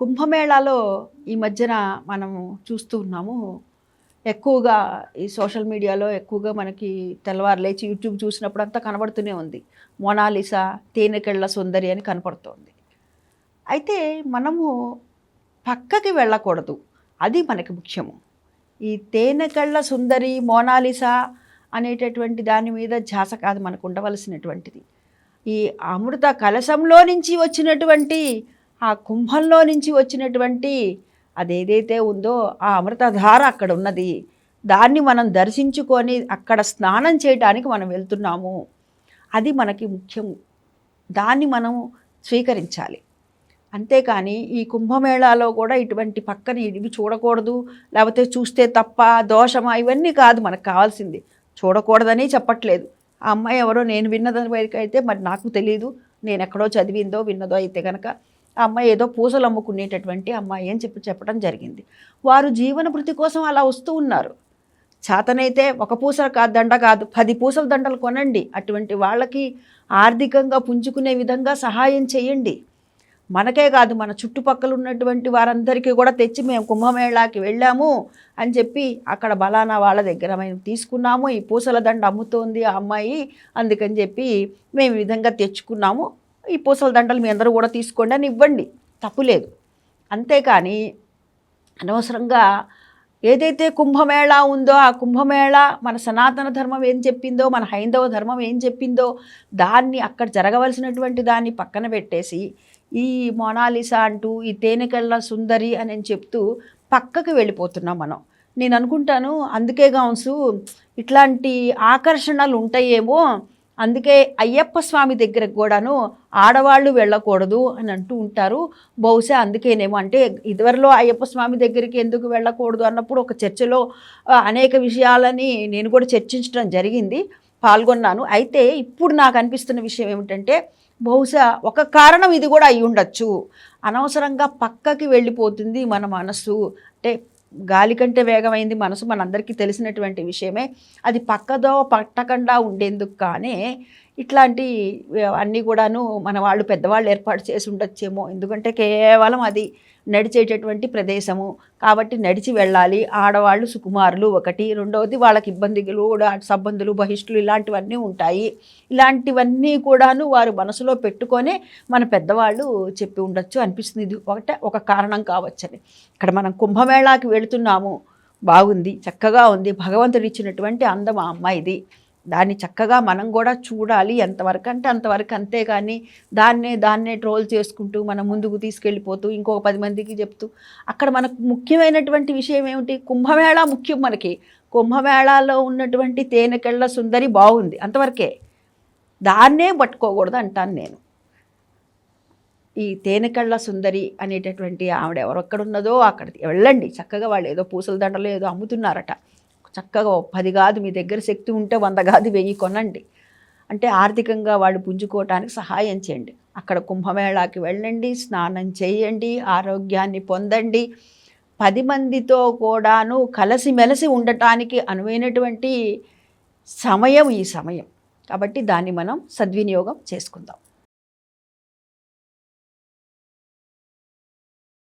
కుంభమేళాలో ఈ మధ్యన మనము చూస్తూ ఉన్నాము. ఎక్కువగా ఈ సోషల్ మీడియాలో ఎక్కువగా మనకి తెల్లవారు లేచి యూట్యూబ్ చూసినప్పుడు అంతా కనబడుతూనే ఉంది. మోనాలిసా తేనెకెళ్ళ సుందరి అని కనపడుతోంది. అయితే మనము పక్కకి వెళ్ళకూడదు. అది మనకి ముఖ్యము. ఈ తేనెకళ్ళ సుందరి మోనాలిసా అనేటటువంటి దాని మీద ధ్యాస కాదు మనకు ఉండవలసినటువంటిది. ఈ అమృత కలశంలో నుంచి వచ్చినటువంటి ఆ కుంభంలో నుంచి వచ్చినటువంటి అదేదైతే ఉందో ఆ అమృతధార అక్కడ ఉన్నది. దాన్ని మనం దర్శించుకొని అక్కడ స్నానం చేయడానికి మనం వెళ్తున్నాము. అది మనకి ముఖ్యం దాన్ని మనం స్వీకరించాలి. అంతేకాని ఈ కుంభమేళాలో కూడా ఇటువంటి పక్కన ఇవి చూడకూడదు లేకపోతే చూస్తే తప్ప దోషమా ఇవన్నీ కాదు మనకు కావాల్సింది. చూడకూడదని చెప్పట్లేదు. ఆ అమ్మాయి ఎవరో నేను విన్నదని వరకు అయితే మరి నాకు తెలియదు నేను ఎక్కడో చదివిందో విన్నదో అయితే కనుక ఆ అమ్మాయి ఏదో పూసలు అమ్ముకునేటటువంటి అమ్మాయి అని చెప్పి చెప్పడం జరిగింది. వారు జీవన వృత్తి కోసం అలా వస్తూ ఉన్నారు. చేతనైతే ఒక పూస కాదు దండ కాదు పది పూసల దండలు కొనండి. అటువంటి వాళ్ళకి ఆర్థికంగా పుంజుకునే విధంగా సహాయం చేయండి. మనకే కాదు మన చుట్టుపక్కల ఉన్నటువంటి వారందరికీ కూడా తెచ్చి మేము కుంభమేళాకి వెళ్ళాము అని చెప్పి అక్కడ బలానా వాళ్ళ దగ్గర మేము తీసుకున్నాము. ఈ పూసల దండ అమ్ముతోంది ఆ అమ్మాయి. అందుకని చెప్పి మేము ఈ విధంగా తెచ్చుకున్నాము. ఈ పూసల దండలు మీ అందరూ కూడా తీసుకోండి అని ఇవ్వండి. తప్పులేదు అంతేకాని అనవసరంగా ఏదైతే కుంభమేళా ఉందో ఆ కుంభమేళా మన సనాతన ధర్మం ఏం చెప్పిందో మన హైందవ ధర్మం ఏం చెప్పిందో దాన్ని అక్కడ జరగవలసినటువంటి దాన్ని పక్కన పెట్టేసి ఈ మొనాలిసా అంటూ ఈ తేనెకళ్ళ సుందరి అని చెప్తూ పక్కకి వెళ్ళిపోతున్నాం మనం. నేను అనుకుంటాను అందుకే గాంసు ఇట్లాంటి ఆకర్షణలు ఉంటాయేమో అందుకే అయ్యప్ప స్వామి దగ్గరకు కూడాను ఆడవాళ్ళు వెళ్ళకూడదు అని అంటూ ఉంటారు. బహుశా అందుకేనేమో అంటే ఇదివరలో అయ్యప్ప స్వామి దగ్గరికి ఎందుకు వెళ్ళకూడదు అన్నప్పుడు ఒక చర్చలో అనేక విషయాలని నేను కూడా చర్చించడం జరిగింది పాల్గొన్నాను. అయితే ఇప్పుడు నాకు అనిపిస్తున్న విషయం ఏమిటంటే బహుశా ఒక కారణం ఇది కూడా అయి ఉండొచ్చు అనవసరంగా పక్కకి వెళ్ళిపోతుంది మన మనసు. అంటే గాలి కంటే వేగమైంది మనసు మనందరికీ తెలిసినటువంటి విషయమే. అది పక్కదో పట్టకుండా ఉండేందుకు కానీ ఇట్లాంటి అన్నీ కూడాను మన వాళ్ళు పెద్దవాళ్ళు ఏర్పాటు చేసి ఉండొచ్చేమో. ఎందుకంటే కేవలం అది నడిచేటటువంటి ప్రదేశము. కాబట్టి నడిచి వెళ్ళాలి. ఆడవాళ్ళు సుకుమారులు ఒకటి. రెండవది వాళ్ళకి ఇబ్బందులు కూడా సబ్బందులు బహిష్టులు ఇలాంటివన్నీ ఉంటాయి. ఇలాంటివన్నీ కూడాను వారు మనసులో పెట్టుకొని మన పెద్దవాళ్ళు చెప్పి ఉండొచ్చు అనిపిస్తుంది. ఇది ఒకటే ఒక కారణం కావచ్చని. ఇక్కడ మనం కుంభమేళాకి వెళుతున్నాము. బాగుంది చక్కగా ఉంది. భగవంతుడు ఇచ్చినటువంటి అందం ఆ అమ్మాయిది. దాన్ని చక్కగా మనం కూడా చూడాలి. ఎంతవరకు అంటే అంతవరకు అంతేగాని దాన్నే దాన్నే ట్రోల్ చేసుకుంటూ మనం ముందుకు తీసుకెళ్ళిపోతూ ఇంకొక పది మందికి చెప్తూ అక్కడ మనకు ముఖ్యమైనటువంటి విషయం ఏమిటి? కుంభమేళ ముఖ్యం మనకి. కుంభమేళాలో ఉన్నటువంటి తేనెకెళ్ళ సుందరి బాగుంది అంతవరకే. దాన్నే పట్టుకోకూడదు అంటాను నేను. ఈ తేనెకళ్ళ సుందరి అనేటటువంటి ఆవిడ ఎవరొక్కడున్నదో అక్కడ వెళ్ళండి. చక్కగా వాళ్ళు ఏదో పూసల దండలు ఏదో అమ్ముతున్నారట. చక్కగా పది కాదు మీ దగ్గర శక్తి ఉంటే వంద కాదు వెయ్యి కొనండి. అంటే ఆర్థికంగా వాళ్ళు పుంజుకోవటానికి సహాయం చేయండి. అక్కడ కుంభమేళాకి వెళ్ళండి స్నానం చేయండి ఆరోగ్యాన్ని పొందండి. పది మందితో కూడాను కలిసిమెలిసి ఉండటానికి అనువైనటువంటి సమయం ఈ సమయం. కాబట్టి దాన్ని మనం సద్వినియోగం చేసుకుందాం.